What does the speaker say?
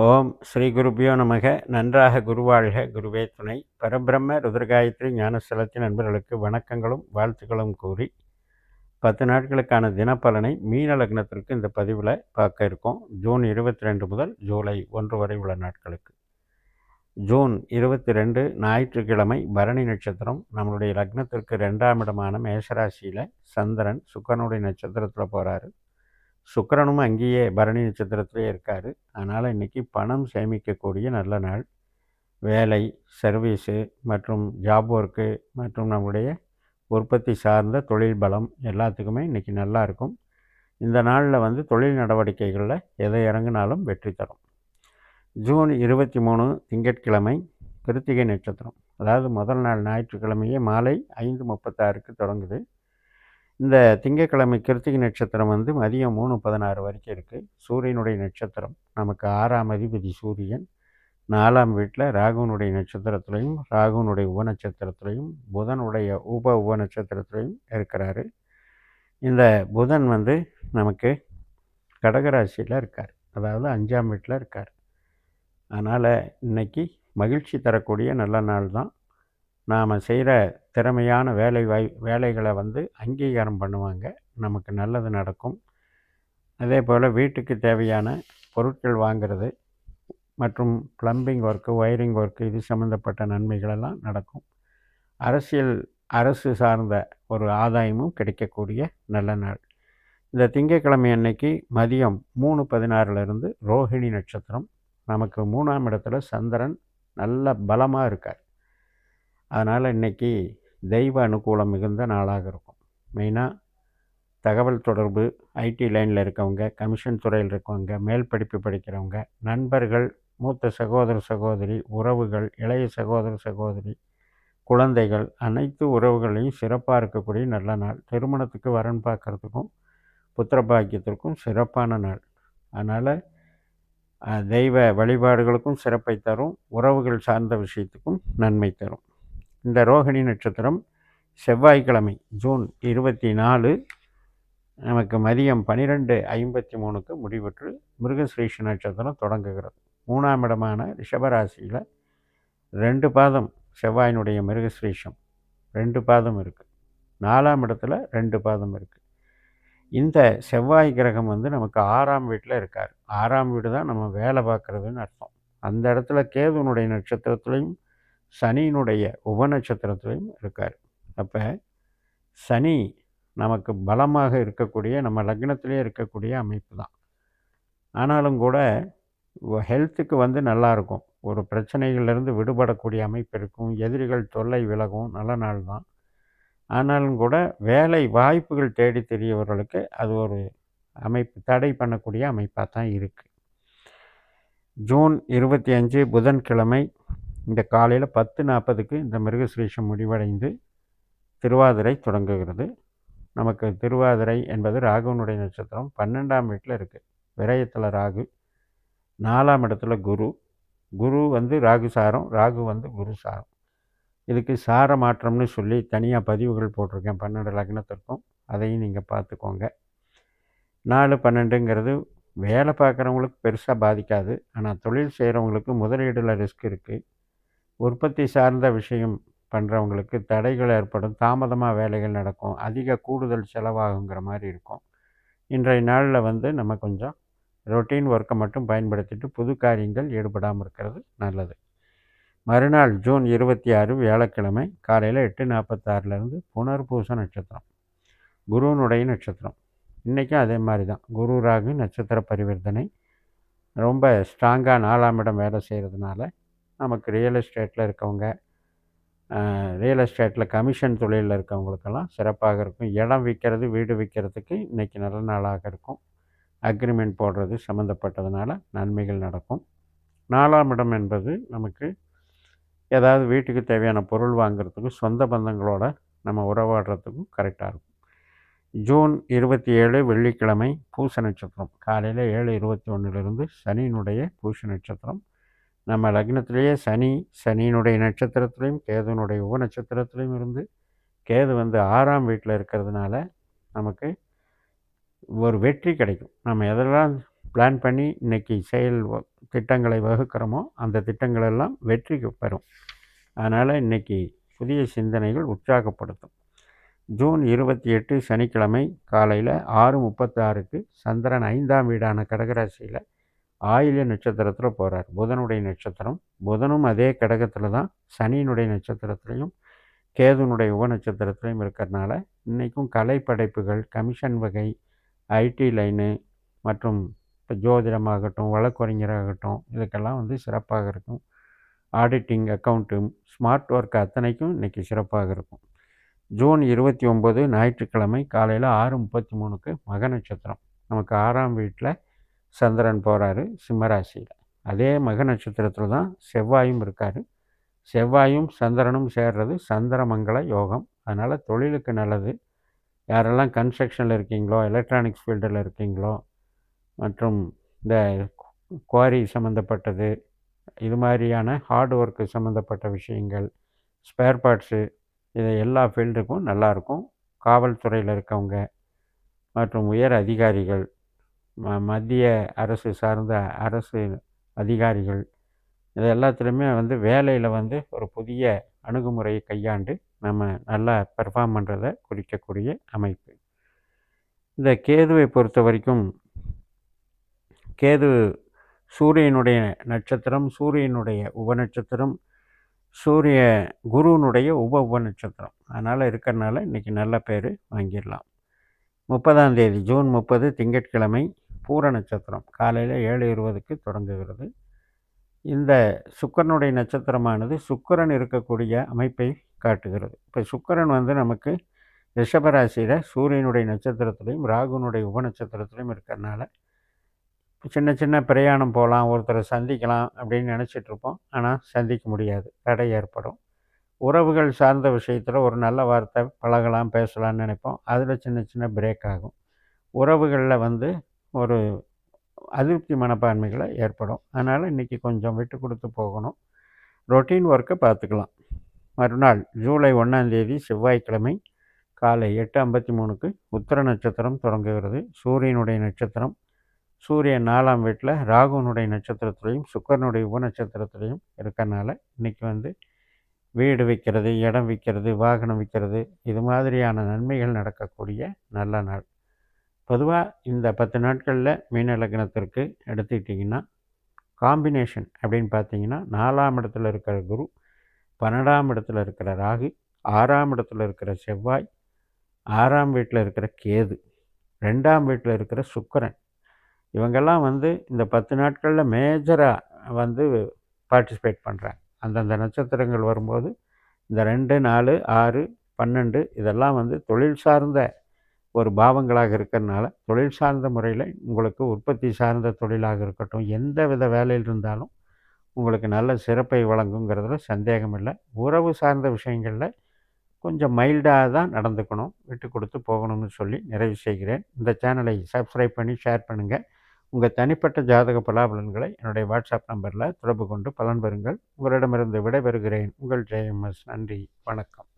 ஓம் ஸ்ரீ குருபியோ நமக. நன்றாக குருவாழ்க. குருவே துணை. பரபிரம்ம ருத்ரகாயத்ரி ஞானஸ்தலத்தின் நண்பர்களுக்கு வணக்கங்களும் வாழ்த்துக்களும் கூறி பத்து நாட்களுக்கான தினப்பலனை மீன லக்னத்திற்கு இந்த பதிவில் பார்க்க இருக்கோம். ஜூன் இருபத்தி ரெண்டு முதல் ஜூலை ஒன்று வரை உள்ள நாட்களுக்கு. ஜூன் இருபத்தி ரெண்டு ஞாயிற்றுக்கிழமை பரணி நட்சத்திரம். நம்மளுடைய லக்னத்திற்கு ரெண்டாம் இடமான மேஷராசியில் சந்திரன் சுக்கரனுடைய நட்சத்திரத்தில் போகிறாரு சுக்கரனும் அங்கேயே பரணி நட்சத்திரத்திலே இருக்கார். அதனால் இன்றைக்கி பணம் சேமிக்கக்கூடிய நல்ல நாள். வேலை சர்வீஸு மற்றும் ஜாப் ஒர்க்கு மற்றும் நம்முடைய உற்பத்தி சார்ந்த தொழில் பலம் எல்லாத்துக்குமே இன்றைக்கி நல்லா இருக்கும். இந்த நாளில் வந்து தொழில் நடவடிக்கைகளில் எதை இறங்கினாலும் வெற்றி தரும். ஜூன் இருபத்தி மூணு திங்கட்கிழமை கிருத்திகை நட்சத்திரம். அதாவது முதல் நாள் ஞாயிற்றுக்கிழமையே மாலை ஐந்து முப்பத்தாறுக்கு தொடங்குது. இந்த திங்கக்கிழமை கிருத்திகை நட்சத்திரம் வந்து மதியம் மூணு பதினாறு வரைக்கும் இருக்குது சூரியனுடைய நட்சத்திரம் நமக்கு ஆறாம் அதிபதி சூரியன் நாலாம் வீட்டில் ராகுனுடைய நட்சத்திரத்துலையும் ராகுனுடைய உப நட்சத்திரத்துலையும் புதனுடைய உப உப நட்சத்திரத்துலையும் இருக்கிறாரு. இந்த புதன் வந்து நமக்கு கடகராசியில் இருக்கார். அதாவது அஞ்சாம் வீட்டில் இருக்கார். அதனால் இன்றைக்கி மகிழ்ச்சி தரக்கூடிய நல்ல நாள் தான். நாம் செய்கிற திறமையான வேலை வாய் வேலைகளை வந்து அங்கீகாரம் பண்ணுவாங்க. நமக்கு நல்லது நடக்கும். அதே போல் வீட்டுக்கு தேவையான பொருட்கள் வாங்கிறது மற்றும் ப்ளம்பிங் ஒர்க்கு ஒயரிங் ஒர்க்கு இது சம்மந்தப்பட்ட நன்மைகளெல்லாம் நடக்கும். அரசியல் அரசு சார்ந்த ஒரு ஆதாயமும் கிடைக்கக்கூடிய நல்ல நாள். இந்த திங்கட்கிழமை அன்னைக்கு மதியம் மூணு பதினாறுலேருந்து ரோஹிணி நட்சத்திரம். நமக்கு மூணாம் இடத்துல சந்திரன் நல்ல பலமாக இருக்கார். அதனால் இன்றைக்கி தெய்வ அனுகூலம் மிகுந்த நாளாக இருக்கும். மெயினாக தகவல் தொடர்பு ஐடி லைனில் இருக்கவங்க கமிஷன் துறையில் இருக்கவங்க மேல் படிப்பு படிக்கிறவங்க நண்பர்கள் மூத்த சகோதர சகோதரி உறவுகள் இளைய சகோதர சகோதரி குழந்தைகள் அனைத்து உறவுகளையும் சிறப்பாக இருக்கக்கூடிய நல்ல நாள். திருமணத்துக்கு வரன் பார்க்குறதுக்கும் புத்திர பாக்கியத்திற்கும் சிறப்பான நாள். அதனால் தெய்வ வழிபாடுகளுக்கும் சிறப்பை தரும் உறவுகள் சார்ந்த விஷயத்துக்கும் நன்மை தரும். இந்த ரோகிணி நட்சத்திரம் செவ்வாய்க்கிழமை ஜூன் இருபத்தி நாலு நமக்கு மதியம் பன்னிரெண்டு ஐம்பத்தி மூணுக்கு முடிவுற்று மிருகஸ்ரீஷ நட்சத்திரம் தொடங்குகிறது. மூணாம் இடமான ரிஷபராசியில் ரெண்டு பாதம் செவ்வாயினுடைய மிருகஸ்ரீஷம் ரெண்டு பாதம் இருக்குது நாலாம் இடத்துல ரெண்டு பாதம் இருக்குது இந்த செவ்வாய் கிரகம் வந்து நமக்கு ஆறாம் வீட்டில் இருக்கார். ஆறாம் வீடு தான் நம்ம வேலை பார்க்குறதுன்னு அர்த்தம். அந்த இடத்துல கேதுனுடைய நட்சத்திரத்துலேயும் சனியினுடைய உபநட்சத்திரத்திலையும் இருக்கார். அப்போ சனி நமக்கு பலமாக இருக்கக்கூடிய நம்ம லக்னத்திலே இருக்கக்கூடிய அமைப்பு தான். ஆனாலும் கூட ஹெல்த்துக்கு வந்து நல்லாயிருக்கும் ஒரு பிரச்சனைகள்லேருந்து விடுபடக்கூடிய அமைப்பு இருக்கும். எதிரிகள் தொல்லை விலகும். நல்ல நாள் தான். ஆனாலும் கூட வேலை வாய்ப்புகள் தேடி தெரியவர்களுக்கு அது ஒரு அமைப்பு தடை பண்ணக்கூடிய அமைப்பாக தான் இருக்குது ஜூன் இருபத்தி அஞ்சு புதன்கிழமை இந்த காலையில் பத்து நாற்பதுக்கு இந்த மிருகசுரேஷம் முடிவடைந்து திருவாதிரை தொடங்குகிறது. நமக்கு திருவாதிரை என்பது ராகுனுடைய நட்சத்திரம். பன்னெண்டாம் வீட்டில் இருக்குது விரயத்தில் ராகு. நாலாம் இடத்துல குரு. குரு வந்து ராகு சாரம் ராகு வந்து குரு சாரம். இதுக்கு சார மாற்றம்னு சொல்லி தனியாக பதிவுகள் போட்டிருக்கேன். பன்னெண்டு லக்னத்திற்கும். அதையும் நீங்கள் பார்த்துக்கோங்க. நாலு பன்னெண்டுங்கிறது வேலை பார்க்குறவங்களுக்கு பெருசாக பாதிக்காது. ஆனால் தொழில் செய்கிறவங்களுக்கு முதலீடில் ரிஸ்க் இருக்குது உற்பத்தி சார்ந்த விஷயம் பண்ணுறவங்களுக்கு தடைகள் ஏற்படும் தாமதமாக வேலைகள் நடக்கும் அதிக கூடுதல் செலவாகுங்கிற மாதிரி இருக்கும். இன்றைய நாளில் வந்து நம்ம கொஞ்சம் ரொட்டீன் ஒர்க்கை மட்டும் பயன்படுத்திட்டு புது காரியங்கள் ஈடுபடாமல் இருக்கிறது நல்லது. மறுநாள் ஜூன் இருபத்தி ஆறு வியாழக்கிழமை காலையில் எட்டு நாற்பத்தாறுலேருந்து புனர்பூச நட்சத்திரம் குருனுடைய நட்சத்திரம். இன்றைக்கும் அதே மாதிரி தான். குரு ராகு நட்சத்திர பரிவர்த்தனை. ரொம்ப ஸ்ட்ராங்காக நாலாம் இடம் வேலை செய்கிறதுனால நமக்கு ரியல் எஸ்டேட்டில் இருக்கவங்க ரியல் எஸ்டேட்டில் கமிஷன் தொழிலில் இருக்கவங்களுக்கெல்லாம் சிறப்பாக இருக்கும். இடம் விற்கிறது வீடு விற்கிறதுக்கு இன்றைக்கி நல்ல நாளாக இருக்கும். அக்ரிமெண்ட் போடுறது சம்மந்தப்பட்டதுனால நன்மைகள் நடக்கும். நாலாம் இடம் என்பது நமக்கு ஏதாவது வீட்டுக்கு தேவையான பொருள் வாங்குறதுக்கும் சொந்த பந்தங்களோட நம்ம உறவாடுறதுக்கும் கரெக்டாக இருக்கும். ஜூன் இருபத்தி ஏழு வெள்ளிக்கிழமை பூச நட்சத்திரம். காலையில் ஏழு இருபத்தி ஒன்றுலேருந்து சனியினுடைய பூச நட்சத்திரம். நம்ம லக்னத்திலேயே சனி சனியினுடைய நட்சத்திரத்துலேயும் கேதுனுடைய உப நட்சத்திரத்துலேயும் இருந்து கேது வந்து ஆறாம் வீட்டில் இருக்கிறதுனால நமக்கு ஒரு வெற்றி கிடைக்கும். நம்ம எதெல்லாம் பிளான் பண்ணி இன்றைக்கி செயல் திட்டங்களை வகுக்கிறோமோ அந்த திட்டங்கள் எல்லாம் பெறும். அதனால் இன்றைக்கி புதிய சிந்தனைகள் உற்சாகப்படுத்தும். ஜூன் இருபத்தி எட்டு சனிக்கிழமை காலையில் ஆறு முப்பத்தாறுக்கு சந்திரன் ஐந்தாம் வீடான கடகராசியில் ஆயில்ய நட்சத்திரத்தில் போகிறார் புதனுடைய நட்சத்திரம். புதனும் அதே கடகத்தில் தான். சனியினுடைய நட்சத்திரத்துலையும் கேதுனுடைய உப நட்சத்திரத்துலையும் இருக்கிறனால இன்றைக்கும் கலை படைப்புகள் கமிஷன் வகை ஐடி லைனு மற்றும் இப்போ ஜோதிடமாகட்டும் வழக்கறிஞராகட்டும் இதுக்கெல்லாம் வந்து சிறப்பாக இருக்கும். ஆடிட்டிங் அக்கௌண்ட்டு ஸ்மார்ட் ஒர்க் அத்தனைக்கும் இன்றைக்கி சிறப்பாக இருக்கும். ஜூன் இருபத்தி ஒம்பது ஞாயிற்றுக்கிழமை காலையில் ஆறு முப்பத்தி மூணுக்கு மக நட்சத்திரம். நமக்கு ஆறாம் வீட்டில் சந்திரன் போகிறாரு சிம்மராசியில். அதே மக நட்சத்திரத்தில் தான் செவ்வாயும் இருக்கார். செவ்வாயும் சந்திரனும் சேர்றது சந்திரமங்கல யோகம். அதனால் தொழிலுக்கு நல்லது. யாரெல்லாம் கன்ஸ்ட்ரக்ஷனில் இருக்கீங்களோ எலக்ட்ரானிக்ஸ் ஃபீல்டில் இருக்கீங்களோ மற்றும் இந்த குவாரி சம்மந்தப்பட்டது இது மாதிரியான ஹார்ட் ஒர்க்கு சம்மந்தப்பட்ட விஷயங்கள் ஸ்பேர் பார்ட்ஸு இது எல்லா ஃபீல்டுக்கும் நல்லாயிருக்கும். காவல்துறையில் இருக்கவங்க மற்றும் உயர் அதிகாரிகள் ம மத்திய அரசு சார்ந்த அரசு அதிகாரிகள் இது எல்லாத்துலேயுமே வந்து வேலையில் வந்து ஒரு புதிய அணுகுமுறையை கையாண்டு நம்ம நல்லா பெர்ஃபார்ம் பண்ணுறதை குறிக்கக்கூடிய அமைப்பு. இந்த கேதுவை பொறுத்த வரைக்கும் கேது சூரியனுடைய நட்சத்திரம் சூரியனுடைய உபநட்சத்திரம் சூரிய குருவனுடைய உப உப நட்சத்திரம் அதனால் இருக்கிறனால இன்றைக்கி நல்ல பேர் வாங்கிடலாம். முப்பதாம் தேதி ஜூன் முப்பது திங்கட்கிழமை பூர நட்சத்திரம். காலையில் ஏழு இருபதுக்கு தொடங்குகிறது. இந்த சுக்கரனுடைய நட்சத்திரமானது சுக்கரன் இருக்கக்கூடிய அமைப்பை காட்டுகிறது. இப்போ சுக்கரன் வந்து நமக்கு ரிஷபராசியில் சூரியனுடைய நட்சத்திரத்துலையும் ராகுனுடைய உப நட்சத்திரத்துலேயும் இருக்கிறனால சின்ன சின்ன பிரயாணம் போகலாம் ஒருத்தரை சந்திக்கலாம் அப்படின்னு நினச்சிட்ருப்போம் ஆனால் சந்திக்க முடியாது. தடை ஏற்படும். உறவுகள் சார்ந்த விஷயத்தில் ஒரு நல்ல வார்த்தை பழகலாம் பேசலாம்னு நினைப்போம். அதில் சின்ன சின்ன பிரேக் ஆகும். உறவுகளில் வந்து ஒரு அதிருப்தி மனப்பான்மைகளை ஏற்படும். அதனால் இன்றைக்கி கொஞ்சம் விட்டு கொடுத்து போகணும். ரொட்டீன் ஒர்க்கை பார்த்துக்கலாம். மறுநாள் ஜூலை ஒன்றாந்தேதி செவ்வாய்க்கிழமை காலை எட்டு ஐம்பத்தி மூணுக்கு உத்தர நட்சத்திரம் தொடங்குகிறது. சூரியனுடைய நட்சத்திரம் சூரியன் நாலாம் வீட்டில் ராகுனுடைய நட்சத்திரத்துலேயும் சுக்கரனுடைய உப நட்சத்திரத்துலேயும் இருக்கறனால இன்றைக்கி வந்து வீடு விற்கிறது இடம் விற்கிறது வாகனம் விற்கிறது இது மாதிரியான நன்மைகள் நடக்கக்கூடிய நல்ல நாள். பொதுவாக இந்த பத்து நாட்களில் மீன லக்னத்திற்கு எடுத்துக்கிட்டிங்கன்னா காம்பினேஷன் அப்படின்னு பார்த்தீங்கன்னா நாலாம் இடத்துல இருக்கிற குரு பன்னெண்டாம் இடத்துல இருக்கிற ராகு ஆறாம் இடத்துல இருக்கிற செவ்வாய் ஆறாம் வீட்டில் இருக்கிற கேது ரெண்டாம் வீட்டில் இருக்கிற சுக்கரன். இவங்கெல்லாம் வந்து இந்த பத்து நாட்களில் மேஜராக வந்து பார்ட்டிசிபேட் பண்ணுறாங்க அந்தந்த நட்சத்திரங்கள் வரும்போது இந்த ரெண்டு நாலு ஆறு பன்னெண்டு இதெல்லாம் வந்து தொழில் சார்ந்த ஒரு பாவங்களாக இருக்கிறதுனால தொழில் சார்ந்த முறையில் உங்களுக்கு உற்பத்தி சார்ந்த தொழிலாக இருக்கட்டும் எந்த வித வேலையில் இருந்தாலும் உங்களுக்கு நல்ல சிறப்பை வழங்குங்கிறதுல சந்தேகம் இல்லை. உறவு சார்ந்த விஷயங்களில் கொஞ்சம் மைல்டாக தான் நடந்துக்கணும் விட்டு கொடுத்து போகணும்னு சொல்லி நிறைவு செய்கிறேன். இந்த சேனலை சப்ஸ்கிரைப் பண்ணி ஷேர் பண்ணுங்கள் உங்கள் தனிப்பட்ட ஜாதக பலாபலன்களை என்னுடைய வாட்ஸ்அப் நம்பரில் தொடர்பு கொண்டு பலன் பெறுங்கள். உங்களிடமிருந்து விடைபெறுகிறேன். உங்கள் ஜெயம்எஸ். நன்றி. வணக்கம்.